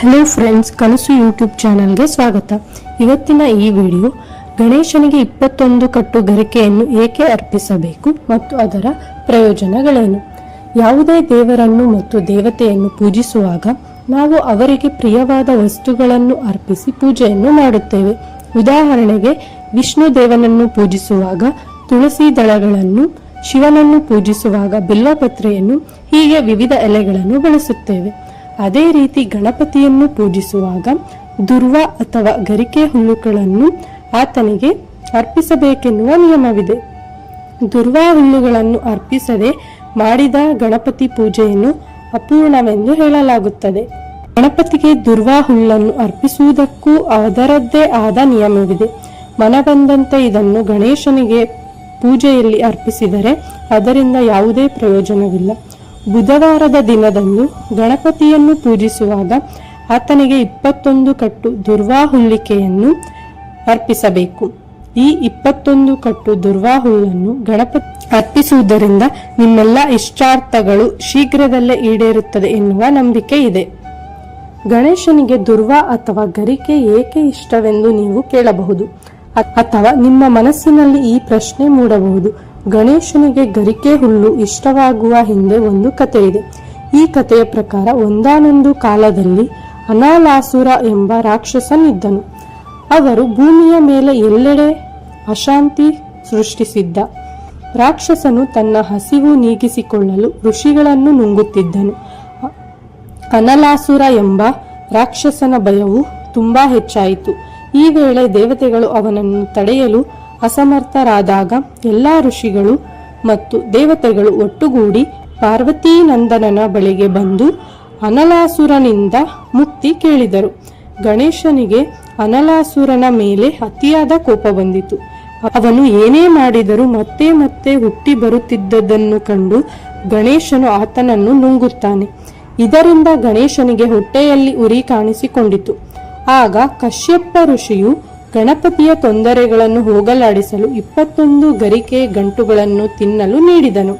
Hello friends, ಕನಸು YouTube ಚಾನಲ್ಗೆ ಸ್ವಾಗತ. ಇವತ್ತಿನ ಈ ವಿಡಿಯೋ, ಗಣೇಶನಿಗೆ ಇಪ್ಪತ್ತೊಂದು ಕಟ್ಟು ಗರಿಕೆಯನ್ನು ಏಕೆ ಅರ್ಪಿಸಬೇಕು ಮತ್ತು ಅದರ ಪ್ರಯೋಜನಗಳೇನು? ಯಾವುದೇ ದೇವರನ್ನು ಮತ್ತು ದೇವತೆಯನ್ನು ಪೂಜಿಸುವಾಗ ನಾವು ಅವರಿಗೆ ಪ್ರಿಯವಾದ ವಸ್ತುಗಳನ್ನು ಅರ್ಪಿಸಿ ಪೂಜೆಯನ್ನು ಮಾಡುತ್ತೇವೆ. ಉದಾಹರಣೆಗೆ, ವಿಷ್ಣು ದೇವನನ್ನು ಪೂಜಿಸುವಾಗ ತುಳಸಿ ದಳಗಳನ್ನು, ಶಿವನನ್ನು ಪೂಜಿಸುವಾಗ ಬಿಲ್ಲಪತ್ರೆಯನ್ನು, ಹೀಗೆ ವಿವಿಧ ಎಲೆಗಳನ್ನು ಬಳಸುತ್ತೇವೆ. ಅದೇ ರೀತಿ ಗಣಪತಿಯನ್ನು ಪೂಜಿಸುವಾಗ ದುರ್ವ ಅಥವಾ ಗರಿಕೆ ಹುಲ್ಲುಗಳನ್ನು ಆತನಿಗೆ ಅರ್ಪಿಸಬೇಕೆನ್ನುವ ನಿಯಮವಿದೆ. ದುರ್ವಾ ಹುಲ್ಲುಗಳನ್ನು ಅರ್ಪಿಸದೆ ಮಾಡಿದ ಗಣಪತಿ ಪೂಜೆಯನ್ನು ಅಪೂರ್ಣವೆಂದು ಹೇಳಲಾಗುತ್ತದೆ. ಗಣಪತಿಗೆ ದುರ್ವಾ ಹುಲ್ಲನ್ನು ಅರ್ಪಿಸುವುದಕ್ಕೂ ಅದರದ್ದೇ ಆದ ನಿಯಮವಿದೆ. ಮನಬಂದಂತೆ ಇದನ್ನು ಗಣೇಶನಿಗೆ ಪೂಜೆಯಲ್ಲಿ ಅರ್ಪಿಸಿದರೆ ಅದರಿಂದ ಯಾವುದೇ ಪ್ರಯೋಜನವಿಲ್ಲ. ಬುಧವಾರದ ದಿನದಂದು ಗಣಪತಿಯನ್ನು ಪೂಜಿಸುವಾಗ ಆತನಿಗೆ ಇಪ್ಪತ್ತೊಂದು ಕಟ್ಟು ದುರ್ವಾ ಹುಲ್ಲಿಕೆಯನ್ನು ಅರ್ಪಿಸಬೇಕು. ಈ ಇಪ್ಪತ್ತೊಂದು ಕಟ್ಟು ದುರ್ವಾ ಹುಲ್ಲನ್ನು ಗಣಪತಿ ಅರ್ಪಿಸುವುದರಿಂದ ನಿಮ್ಮೆಲ್ಲ ಇಷ್ಟಾರ್ಥಗಳು ಶೀಘ್ರದಲ್ಲೇ ಈಡೇರುತ್ತದೆ ಎನ್ನುವ ನಂಬಿಕೆ ಇದೆ. ಗಣೇಶನಿಗೆ ದುರ್ವಾ ಅಥವಾ ಗರಿಕೆ ಏಕೆ ಇಷ್ಟವೆಂದು ನೀವು ಕೇಳಬಹುದು. ಅಥವಾ ನಿಮ್ಮ ಮನಸ್ಸಿನಲ್ಲಿ ಈ ಪ್ರಶ್ನೆ ಮೂಡಬಹುದು. ಗಣೇಶನಿಗೆ ಗರಿಕೆ ಹುಲ್ಲು ಇಷ್ಟವಾಗುವ ಹಿಂದೆ ಒಂದು ಕಥೆ ಇದೆ ಈ ಕಥೆಯ ಪ್ರಕಾರ ಒಂದಾನೊಂದು ಕಾಲದಲ್ಲಿ ಅನಾಲಾಸುರ ಎಂಬ ರಾಕ್ಷಸನಿದ್ದನು. ಅವರು ಭೂಮಿಯ ಮೇಲೆ ಎಲ್ಲೆಡೆ ಅಶಾಂತಿ ಸೃಷ್ಟಿಸಿದ್ದ. ರಾಕ್ಷಸನು ತನ್ನ ಹಸಿವು ನೀಗಿಸಿಕೊಳ್ಳಲು ಋಷಿಗಳನ್ನು ನುಂಗುತ್ತಿದ್ದನು. ಅನಲಾಸುರ ಎಂಬ ರಾಕ್ಷಸನ ಭಯವು ತುಂಬಾ ಹೆಚ್ಚಾಯಿತು. ಈ ವೇಳೆ ದೇವತೆಗಳು ಅವನನ್ನು ತಡೆಯಲು ಅಸಮರ್ಥರಾದಾಗ ಎಲ್ಲಾ ಋಷಿಗಳು ಮತ್ತು ದೇವತೆಗಳು ಒಟ್ಟುಗೂಡಿ ಪಾರ್ವತೀ ನಂದನನ ಬಳಿಗೆ ಬಂದು ಅನಲಾಸುರನಿಂದ ಮುಕ್ತಿ ಕೇಳಿದರು. ಗಣೇಶನಿಗೆ ಅನಲಾಸುರನ ಮೇಲೆ ಅತಿಯಾದ ಕೋಪ ಬಂದಿತು. ಅವನು ಏನೇ ಮಾಡಿದರೂ ಮತ್ತೆ ಮತ್ತೆ ಹುಟ್ಟಿ ಬರುತ್ತಿದ್ದದನ್ನು ಕಂಡು ಗಣೇಶನು ಆತನನ್ನು ನುಂಗುತ್ತಾನೆ. ಇದರಿಂದ ಗಣೇಶನಿಗೆ ಹೊಟ್ಟೆಯಲ್ಲಿ ಉರಿ ಕಾಣಿಸಿಕೊಂಡಿತು. ಆಗ ಕಶ್ಯಪ ಋಷಿಯು ಗಣಪತಿಯ ತೊಂದರೆಗಳನ್ನು ಹೋಗಲಾಡಿಸಲು ಇಪ್ಪತ್ತೊಂದು ಗರಿಕೆ ಗಂಟುಗಳನ್ನು ತಿನ್ನಲು ನೀಡಿದನು.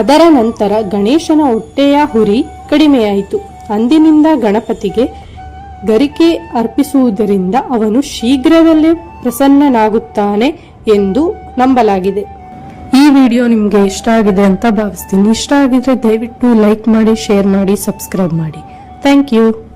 ಅದರ ನಂತರ ಗಣೇಶನ ಹೊಟ್ಟೆಯ ಹುರಿ ಕಡಿಮೆಯಾಯಿತು. ಅಂದಿನಿಂದ ಗಣಪತಿಗೆ ಗರಿಕೆ ಅರ್ಪಿಸುವುದರಿಂದ ಅವನು ಶೀಘ್ರದಲ್ಲೇ ಪ್ರಸನ್ನನಾಗುತ್ತಾನೆ ಎಂದು ನಂಬಲಾಗಿದೆ. ಈ ವಿಡಿಯೋ ನಿಮಗೆ ಇಷ್ಟ ಆಗಿದೆ ಅಂತ ಭಾವಿಸ್ತೀನಿ. ಇಷ್ಟ ಆಗಿದ್ರೆ ದಯವಿಟ್ಟು ಲೈಕ್ ಮಾಡಿ, ಶೇರ್ ಮಾಡಿ, ಸಬ್ಸ್ಕ್ರೈಬ್ ಮಾಡಿ. Thank you.